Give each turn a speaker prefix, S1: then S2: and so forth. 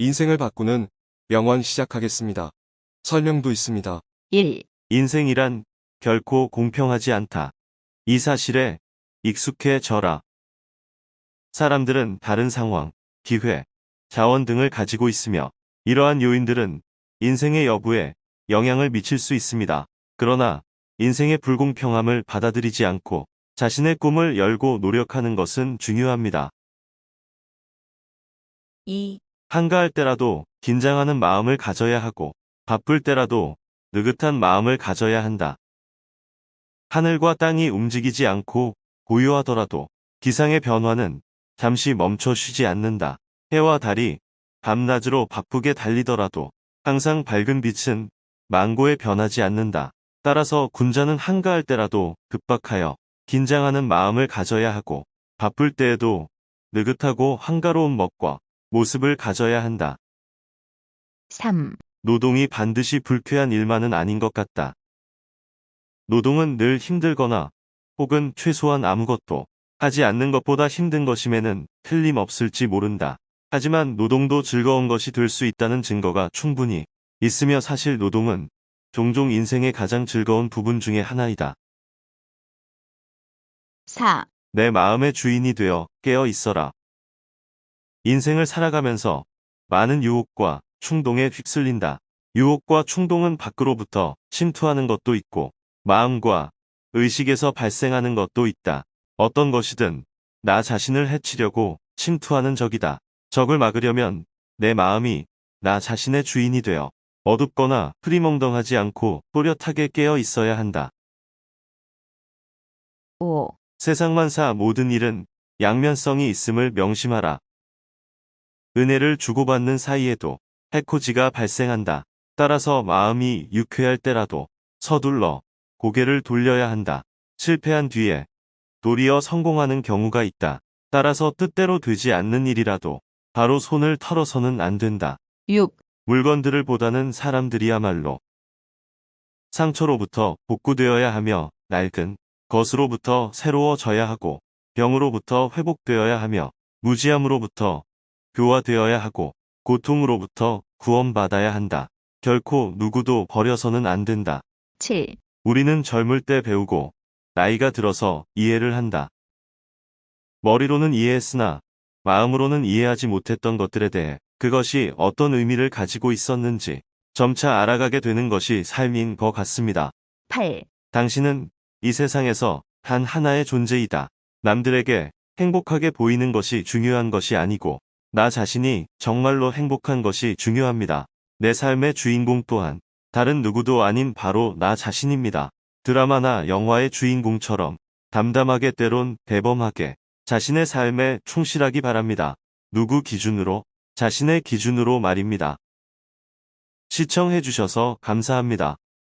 S1: 인생을 바꾸는 명언 시작하겠습니다. 설명도 있습니다.
S2: 1.
S3: 인생이란 결코 공평하지 않다. 이 사실에 익숙해져라. 사람들은 다른 상황, 기회, 자원 등을 가지고 있으며 이러한 요인들은 인생의 여부에 영향을 미칠 수 있습니다. 그러나 인생의 불공평함을 받아들이지 않고 자신의 꿈을 열고 노력하는 것은 중요합니다.
S2: 2.
S3: 한가할 때라도 긴장하는 마음을 가져야 하고 바쁠 때라도 느긋한 마음을 가져야 한다. 하늘과 땅이 움직이지 않고 고요하더라도 기상의 변화는 잠시 멈춰 쉬지 않는다. 해와 달이 밤낮으로 바쁘게 달리더라도 항상 밝은 빛은 망고에 변하지 않는다. 따라서 군자는 한가할 때라도 급박하여 긴장하는 마음을 가져야 하고 바쁠 때에도 느긋하고 한가로운 멋과 모습을 가져야 한다.
S2: 3.
S3: 노동이 반드시 불쾌한 일만은 아닌 것 같다. 노동은 늘 힘들거나 혹은 최소한 아무것도 하지 않는 것보다 힘든 것임에는 틀림없을지 모른다. 하지만 노동도 즐거운 것이 될 수 있다는 증거가 충분히 있으며 사실 노동은 종종 인생의 가장 즐거운 부분 중의 하나이다.
S2: 4.
S3: 내 마음의 주인이 되어 깨어 있어라. 인생을 살아가면서 많은 유혹과 충동에 휩쓸린다. 유혹과 충동은 밖으로부터 침투하는 것도 있고 마음과 의식에서 발생하는 것도 있다. 어떤 것이든 나 자신을 해치려고 침투하는 적이다. 적을 막으려면 내 마음이 나 자신의 주인이 되어 어둡거나 흐리멍덩하지 않고 또렷하게 깨어 있어야 한다.
S2: 5.
S3: 세상만사 모든 일은 양면성이 있음을 명심하라. 은혜를 주고받는 사이에도 해코지가 발생한다. 따라서 마음이 유쾌할 때라도 서둘러 고개를 돌려야 한다. 실패한 뒤에 도리어 성공하는 경우가 있다. 따라서 뜻대로 되지 않는 일이라도 바로 손을 털어서는 안 된다.
S2: 6.
S3: 물건들을 보다는 사람들이야말로 상처로부터 복구되어야 하며 낡은 것으로부터 새로워져야 하고 병으로부터 회복되어야 하며 무지함으로부터 교화되어야 하고 고통으로부터 구원받아야 한다. 결코 누구도 버려서는 안 된다.
S2: 7.
S3: 우리는 젊을 때 배우고 나이가 들어서 이해를 한다. 머리로는 이해했으나 마음으로는 이해하지 못했던 것들에 대해 그것이 어떤 의미를 가지고 있었는지 점차 알아가게 되는 것이 삶인 것 같습니다.
S2: 8.
S3: 당신은 이 세상에서 단 하나의 존재이다. 남들에게 행복하게 보이는 것이 중요한 것이 아니고 나 자신이 정말로 행복한 것이 중요합니다. 내 삶의 주인공 또한 다른 누구도 아닌 바로 나 자신입니다. 드라마나 영화의 주인공처럼 담담하게 때론 대범하게 자신의 삶에 충실하기 바랍니다. 누구 기준으로? 자신의 기준으로 말입니다. 시청해주셔서 감사합니다.